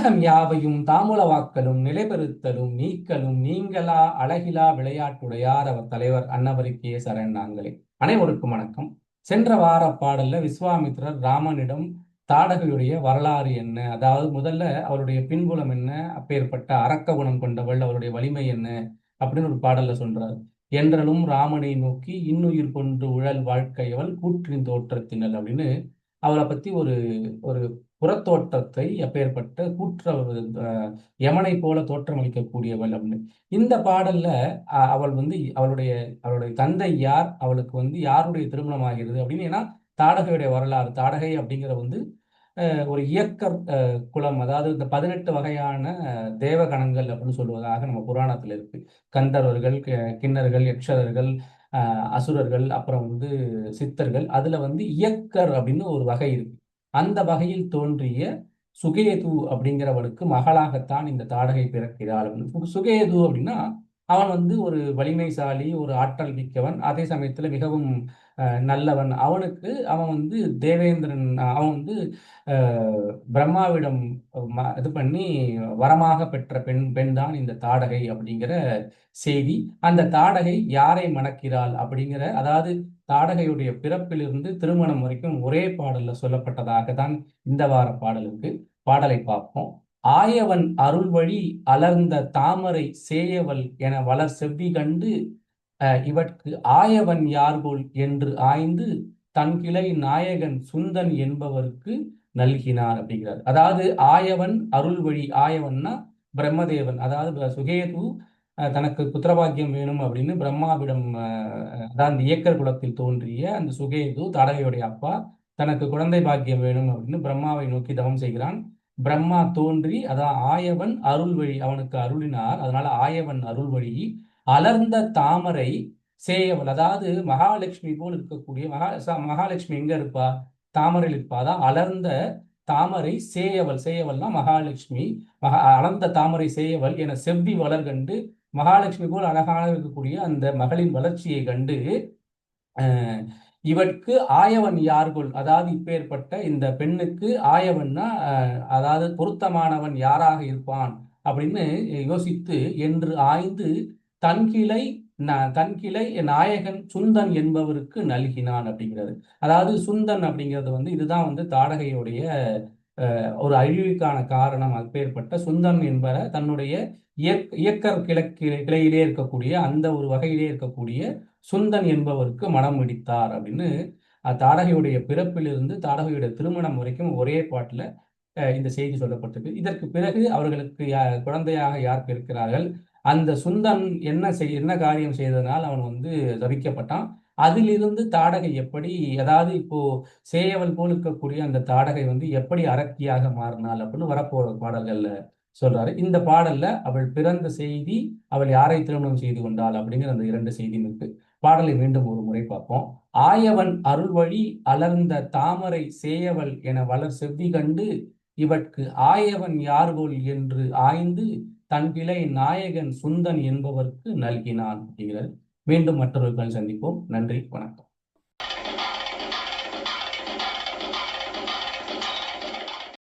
உலகம் யாவையும் தாமுலவாக்கலும் நிலைபெறுத்தலும் நீக்கலும் நீங்களா அழகிலா விளையாட்டுடையார் அவர் தலைவர் அன்னவருக்கே சரண் நாங்களே. அனைவருக்கும் வணக்கம். சென்ற வார பாடல்ல விஸ்வாமித்ரர் ராமனிடம் தாடகையுடைய வரலாறு என்ன? அதாவது முதல்ல அவருடைய பின்புலம் என்ன? அப்பேற்பட்ட அரக்க குணம் கொண்டவள் அவருடைய வலிமை என்ன? அப்படின்னு ஒரு பாடல்ல சொல்றாரு. என்றலும் ராமனை நோக்கி இன்னுயிர் கொண்டு உழல் வாழ்க்கையவள் கூற்றின் தோற்றத்தினல் அப்படின்னு அவளை பற்றி ஒரு ஒரு புறத்தோற்றத்தை அப்பேற்பட்ட கூற்ற யமனை போல தோற்றமளிக்கக்கூடியவள் அப்படின்னு இந்த பாடல்ல அவள் வந்து அவளுடைய அவளுடைய தந்தை யார்? அவளுக்கு வந்து யாருடைய திருமணம் ஆகிறது? அப்படின்னு ஏன்னா தாடகையுடைய வரலாறு தாடகை அப்படிங்கிற வந்து ஒரு இயக்கர் குலம். அதாவது இந்த பதினெட்டு வகையான தேவகணங்கள் அப்படின்னு சொல்லுவதாக நம்ம புராணத்துல இருக்கு. கந்தர்வர்கள் கிண்ணர்கள் யக்ஷரர்கள் அசுரர்கள் அப்புறம் வந்து சித்தர்கள் அதுல வந்து இயக்கர் அப்படின்னு ஒரு வகை இருக்கு. அந்த வகையில் தோன்றிய சுகேது அப்படிங்கிறவனுக்கு மகளாகத்தான் இந்த தாடகை பிறக்கிறாள் சுகேது அப்படின்னா அவன் வந்து ஒரு வலிமைசாலி ஒரு ஆற்றல் மிக்கவன் அதே சமயத்துல மிகவும் நல்லவன். அவனுக்கு அவன் வந்து தேவேந்திரன் அவன் வந்து பிரம்மாவிடம் இது பண்ணி வரமாக பெற்ற பெண் பெண் தான் இந்த தாடகை அப்படிங்கிற செய்தி. அந்த தாடகை யாரை மணக்கிறாள் அப்படிங்கிற அதாவது தாடகையுடைய பிறப்பிலிருந்து திருமணம் வரைக்கும் ஒரே பாடல்ல சொல்லப்பட்டதாக தான் இந்த வார பாடலுக்கு பாடலை பார்ப்போம். ஆயவன் அருள் வழி அலர்ந்த தாமரை சேயவள் என வளர் செவ்வி கண்டு இவற்கு ஆயவன் யார்கோள் என்று ஆய்ந்து தன் கிளை நாயகன் சுந்தன் என்பவருக்கு நல்கினார் அப்படிங்கிறார். அதாவது ஆயவன் அருள் வழி ஆயவன்னா பிரம்மதேவன். அதாவது சுகேது தனக்கு புத்திரபாக்கியம் வேணும் அப்படின்னு பிரம்மாவிடம் அதாவது அந்த இயக்கர் குலத்தில் தோன்றிய அந்த சுகேது தடவையுடைய அப்பா தனக்கு குழந்தை பாக்கியம் வேணும் அப்படின்னு பிரம்மாவை நோக்கி தவம் செய்கிறான். பிரம்மா தோன்றி அதான் ஆயவன் அருள் வழி அவனுக்கு அருளினார். அதனால ஆயவன் அருள் வழி அலர்ந்த தாமரை சேயவள் அதாவது மகாலட்சுமி போல் இருக்கக்கூடிய மகா மகாலட்சுமி எங்க இருப்பா? தாமரையில் இருப்பா. அதான் அலர்ந்த தாமரை சேயவள் சேயவள்னா மகாலட்சுமி மகா அலர்ந்த தாமரை சேயவள் என செவ்வி வளர்கண்டு மகாலட்சுமி போல் அழகாக இருக்கக்கூடிய அந்த மகளின் வளர்ச்சியை கண்டு இவற்கு ஆயவன் யார்கொள்? அதாவது இப்பேற்பட்ட இந்த பெண்ணுக்கு ஆயவன்னா அதாவது பொருத்தமானவன் யாராக இருப்பான்? அப்படின்னு யோசித்து என்று ஆய்ந்து தன்கிளை தன்கிளை நாயகன் சுந்தன் என்பவருக்கு நல்கினான் அப்படிங்கிறது. அதாவது சுந்தன் அப்படிங்கிறது வந்து இதுதான் வந்து தாடகையுடைய ஒரு அழிவுக்கான காரணம் அப்பேற்பட்ட சுந்தன் என்பவரை தன்னுடைய இயக்கர் கிழக்கு கிளையிலே இருக்கக்கூடிய அந்த ஒரு வகையிலே இருக்கக்கூடிய சுந்தன் என்பவருக்கு மனம் முடித்தார் அப்படின்னு தாடகையுடைய பிறப்பிலிருந்து தாடகையுடைய திருமணம் வரைக்கும் ஒரே பாட்டில் இந்த செய்தி சொல்லப்பட்டிருக்கு. இதற்கு பிறகு அவர்களுக்கு குழந்தையாக யார் பிறக்கிறார்கள்? அந்த சுந்தன் என்ன செய் என்ன காரியம் செய்ததனால் அவன் வந்து தவிக்கப்பட்டான். அதிலிருந்து தாடகை எப்படி அதாவது இப்போ சேயவல் போல் இருக்கக்கூடிய அந்த தாடகை வந்து எப்படி அரக்கியாக மாறினாள் அப்படின்னு வரப்போற பாடல்கள்ல சொல்றாரு. இந்த பாடல்ல அவள் பிறந்த செய்தி அவள் யாரை திருமணம் செய்து கொண்டாள் அப்படிங்கிற அந்த இரண்டு செய்தியும் இருக்கு. பாடலை மீண்டும் ஒரு முறை பார்ப்போம். ஆயவன் அருள் வழி அலர்ந்த தாமரை சேயவள் என வளர் செவ்வி கண்டு இவற்கு ஆயவன் யார்கோல் என்று ஆய்ந்து தன் கிளை நாயகன் சுந்தன் என்பவருக்கு நல்கினான் அப்படிங்கிறார். மீண்டும் மற்றொரு சந்திப்போம். நன்றி வணக்கம்.